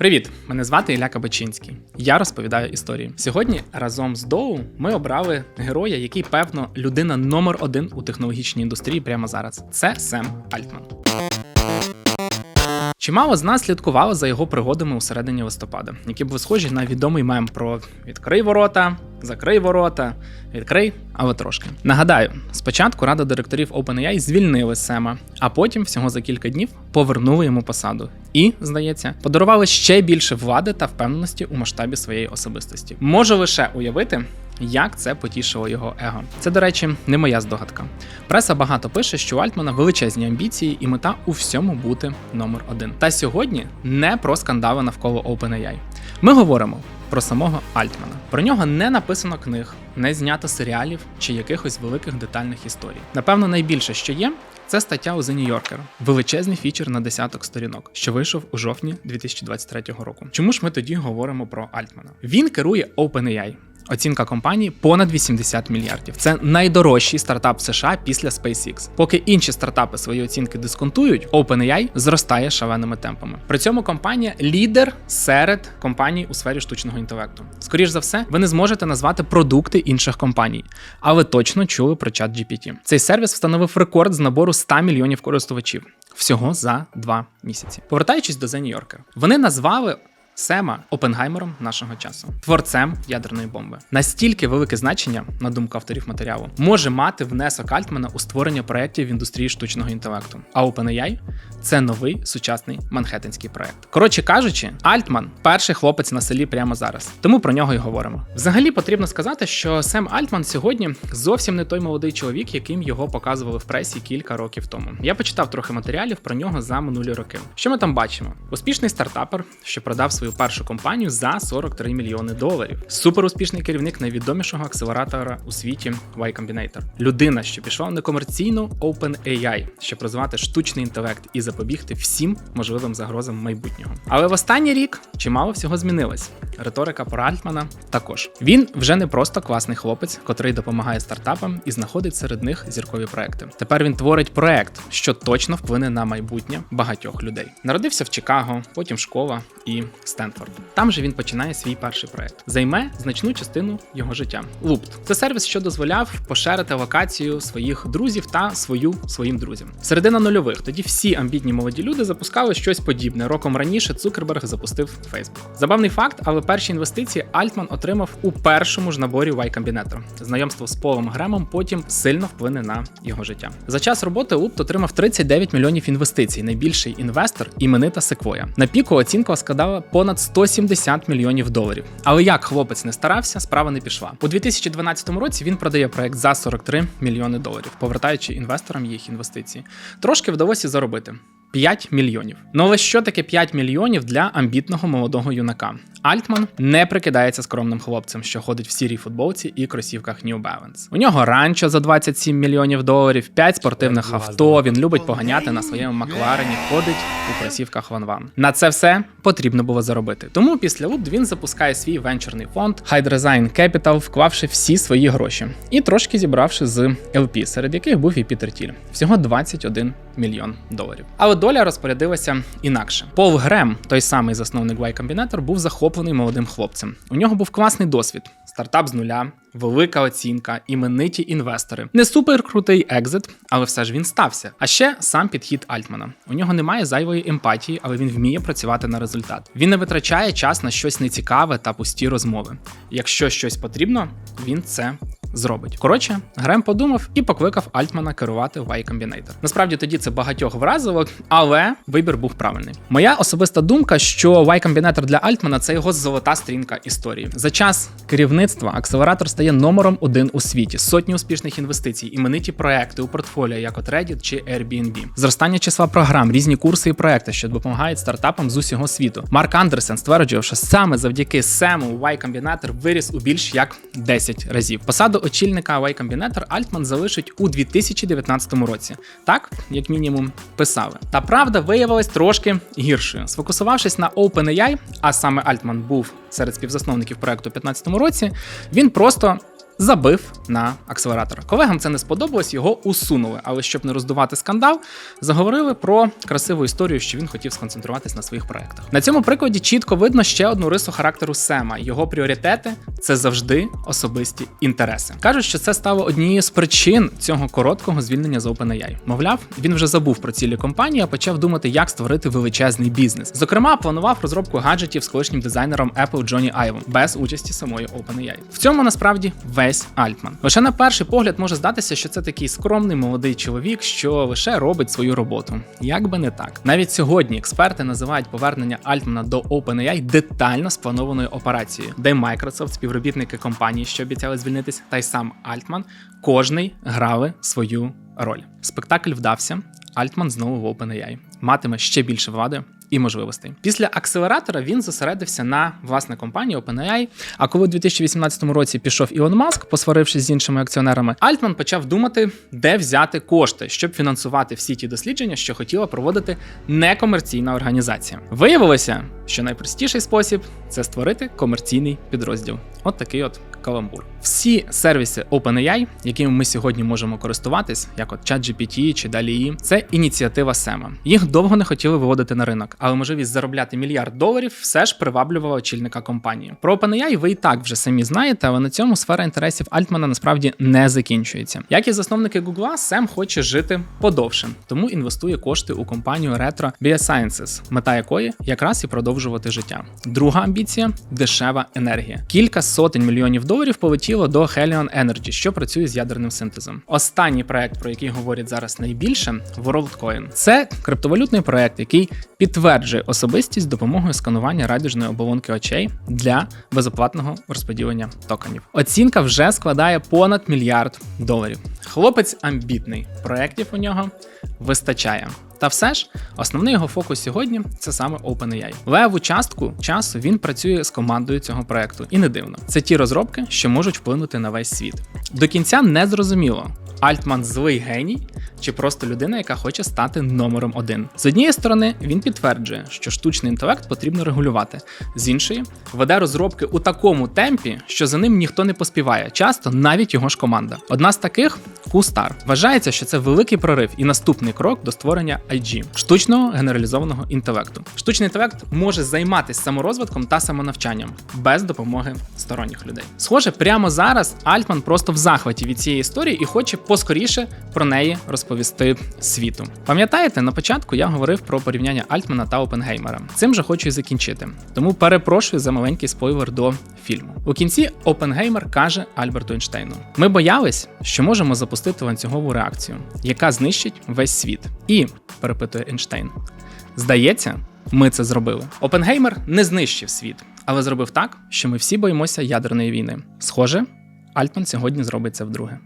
Привіт! Мене звати Ілля Кабачинський. Я розповідаю історії. Сьогодні разом з Доу ми обрали героя, який, певно, людина номер один у технологічній індустрії прямо зараз. Це Сем Альтман. Чимало з нас слідкувало за його пригодами у середині листопада, які були схожі на відомий мем про відкрий ворота, закрий ворота, відкрий, але трошки. Нагадаю, спочатку рада директорів OpenAI звільнили Сема, а потім, всього за кілька днів, повернули йому посаду. І, здається, подарували ще більше влади та впевненості у масштабі своєї особистості. Можу лише уявити, як це потішило його его. Це, до речі, не моя здогадка. Преса багато пише, що у Альтмана величезні амбіції і мета у всьому бути номер один. Та сьогодні не про скандали навколо OpenAI. Ми говоримо про самого Альтмана. Про нього не написано книг, не знято серіалів чи якихось великих детальних історій. Напевно, найбільше, що є, це стаття у The New Yorker. величезний фічер на десяток сторінок, що вийшов у жовтні 2023 року. Чому ж ми тоді говоримо про Альтмана? Він керує OpenAI. Оцінка компанії понад 80 мільярдів. Це найдорожчий стартап США після SpaceX. Поки інші стартапи свої оцінки дисконтують, OpenAI зростає шаленими темпами. При цьому компанія лідер серед компаній у сфері штучного інтелекту. Скоріш за все, ви не зможете назвати продукти інших компаній, але точно чули про чат GPT. Цей сервіс встановив рекорд з набору 100 мільйонів користувачів всього за два місяці. Повертаючись до The New Yorker, вони назвали Сема Опенгаймером нашого часу, творцем ядерної бомби. Настільки велике значення, на думку авторів матеріалу, може мати внесок Альтмана у створення проєктів в індустрії штучного інтелекту. А OpenAI – це новий сучасний манхеттенський проект. Коротше кажучи, Альтман перший хлопець на селі прямо зараз. Тому про нього й говоримо. Взагалі потрібно сказати, що Сем Альтман сьогодні зовсім не той молодий чоловік, яким його показували в пресі кілька років тому. Я почитав трохи матеріалів про нього за минулі роки. Що ми там бачимо? Успішний стартапер, що продав свою першу компанію за 43 мільйони доларів. Суперуспішний керівник найвідомішого акселератора у світі Y Combinator. Людина, що пішла в некомерційну OpenAI, щоб розвивати штучний інтелект і запобігти всім можливим загрозам майбутнього. Але в останній рік чимало всього змінилось. Риторика про Альтмана також. Він вже не просто класний хлопець, котрий допомагає стартапам і знаходить серед них зіркові проекти. Тепер він творить проект, що точно вплине на майбутнє багатьох людей. Народився в Чикаго, потім школа і Стенфорд. Там же він починає свій перший проект. Займе значну частину його життя. Лупт це сервіс, що дозволяв поширити локацію своїх друзів та свою своїм друзям. Середина нульових. Тоді всі амбітні молоді люди запускали щось подібне. Роком раніше Цукерберг запустив Facebook. Забавний факт, але перші інвестиції Альтман отримав у першому ж наборі Y Combinator. Знайомство з Полом Гремом потім сильно вплине на його життя. За час роботи Лупт отримав 39 мільйонів інвестицій. Найбільший інвестор іменита Sequoia. На піку оцінка складала понад 170 мільйонів доларів. Але як хлопець не старався, справа не пішла. У 2012 році він продає проект за 43 мільйони доларів, повертаючи інвесторам їх інвестиції. Трошки вдалося заробити. 5 мільйонів. Ну але що таке 5 мільйонів для амбітного молодого юнака? Альтман не прикидається скромним хлопцем, що ходить в сірій футболці і кросівках New Balance. У нього ранчо за 27 мільйонів доларів, 5 спортивних авто. Він любить поганяти на своєму Макларені, ходить у кросівках Ван Ван. На це все потрібно було заробити. Тому після Луп він запускає свій венчурний фонд Design Capital, вклавши всі свої гроші і трошки зібравши з LP, серед яких був і Пітер Тіль. Всього 21 мільйон доларів. Але доля розпорядилася інакше. Пол Грем, той самий засновник Y Combinator, був захоплений молодим хлопцем. У нього був класний досвід. Стартап з нуля, велика оцінка, імениті інвестори. Не супер крутий екзит, але все ж він стався. А ще сам підхід Альтмана. У нього немає зайвої емпатії, але він вміє працювати на результат. Він не витрачає час на щось нецікаве та пусті розмови. Якщо щось потрібно, він це зробить. Коротше, Грем подумав і покликав Альтмана керувати Y Combinator. Насправді тоді це багатьох вразило, але вибір був правильний. Моя особиста думка, що Y Combinator для Альтмана це його золота стрінка історії. За час керівництва акселератор стає номером один у світі, сотні успішних інвестицій, імениті проекти у портфоліо, як от Reddit чи Airbnb. зростання числа програм, різні курси і проекти, що допомагають стартапам з усього світу. Марк Андерсен стверджував, що саме завдяки Сему Y Combinator виріс у більш як 10 разів. Посаду очільника Y Combinator Альтман залишить у 2019 році, так як мінімум писали. Та правда виявилась трошки гіршою. Сфокусувавшись на OpenAI, а саме Альтман був серед співзасновників проекту у 2015 році, він просто забив на акселератор. Колегам це не сподобалось, його усунули. Але щоб не роздувати скандал, заговорили про красиву історію, що він хотів сконцентруватись на своїх проектах. На цьому прикладі чітко видно ще одну рису характеру Сема. Його пріоритети це завжди особисті інтереси. Кажуть, що це стало однією з причин цього короткого звільнення з OpenAI. Мовляв, він вже забув про цілі компанії, а почав думати, як створити величезний бізнес. Зокрема, планував розробку гаджетів з колишнім дизайнером Apple Джоні Айвом без участі самої OpenAI. В цьому насправді весь Альтман. Лише на перший погляд може здатися, що це такий скромний молодий чоловік, що лише робить свою роботу. Як би не так. Навіть сьогодні експерти називають повернення Альтмана до OpenAI детально спланованою операцією, де Microsoft, співробітники компанії, що обіцяли звільнитись, та й сам Альтман, кожний грали свою роль. Спектакль вдався. Альтман знову в OpenAI. матиме ще більше влади і можливостей. Після акселератора він зосередився на власне компанії OpenAI. А коли у 2018 році пішов Ілон Маск, посварившись з іншими акціонерами, Альтман почав думати, де взяти кошти, щоб фінансувати всі ті дослідження, що хотіла проводити некомерційна організація. Виявилося, що найпростіший спосіб це створити комерційний підрозділ. От такий от каламбур. Всі сервіси OpenAI, якими ми сьогодні можемо користуватись, як от ChatGPT чи DALL-E, це ініціатива Сема. Їх довго не хотіли виводити на ринок, але можливість заробляти мільярд доларів все ж приваблювала очільника компанії. Про OpenAI ви і так вже самі знаєте, але на цьому сфера інтересів Альтмана насправді не закінчується. Як і засновники Google, Сем хоче жити подовше, тому інвестує кошти у компанію Retro Biosciences, мета якої якраз і продовжувати життя. Друга амбіція дешева енергія. Кілька сотень мільйонів доларів полетіло до Helion Energy, що працює з ядерним синтезом. Останній проект, про який говорять зараз найбільше, WorldCoin. Це криптовалютний проект, який підтверджує особистість допомогою сканування радіжної оболонки очей для безоплатного розподілення токенів. Оцінка вже складає понад мільярд доларів. Хлопець амбітний, проєктів у нього вистачає. Та все ж, основний його фокус сьогодні це саме OpenAI. Леву частку часу він працює з командою цього проекту, і не дивно. Це ті розробки, що можуть вплинути на весь світ. До кінця не зрозуміло. Альтман злий геній чи просто людина, яка хоче стати номером один. З однієї сторони, він підтверджує, що штучний інтелект потрібно регулювати, з іншої веде розробки у такому темпі, що за ним ніхто не поспіває, часто навіть його ж команда. Одна з таких Q-Star. Вважається, що це великий прорив і наступний крок до створення IG – штучного генералізованого інтелекту. Штучний інтелект може займатися саморозвитком та самонавчанням без допомоги сторонніх людей. Схоже, прямо зараз Альтман просто в захваті від цієї історії і хоче поскоріше про неї розповісти світу. Пам'ятаєте, на початку я говорив про порівняння Альтмана та Опенгеймера. Цим же хочу і закінчити. Тому перепрошую за маленький спойлер до фільму. У кінці Опенгеймер каже Альберту Ейнштейну: Ми боялись, що можемо запустити ланцюгову реакцію, яка знищить весь світ. І перепитує Ейнштейн. Здається, ми це зробили. Опенгеймер не знищив світ, але зробив так, що ми всі боїмося ядерної війни. Схоже, Альтман сьогодні зробить це вдруге.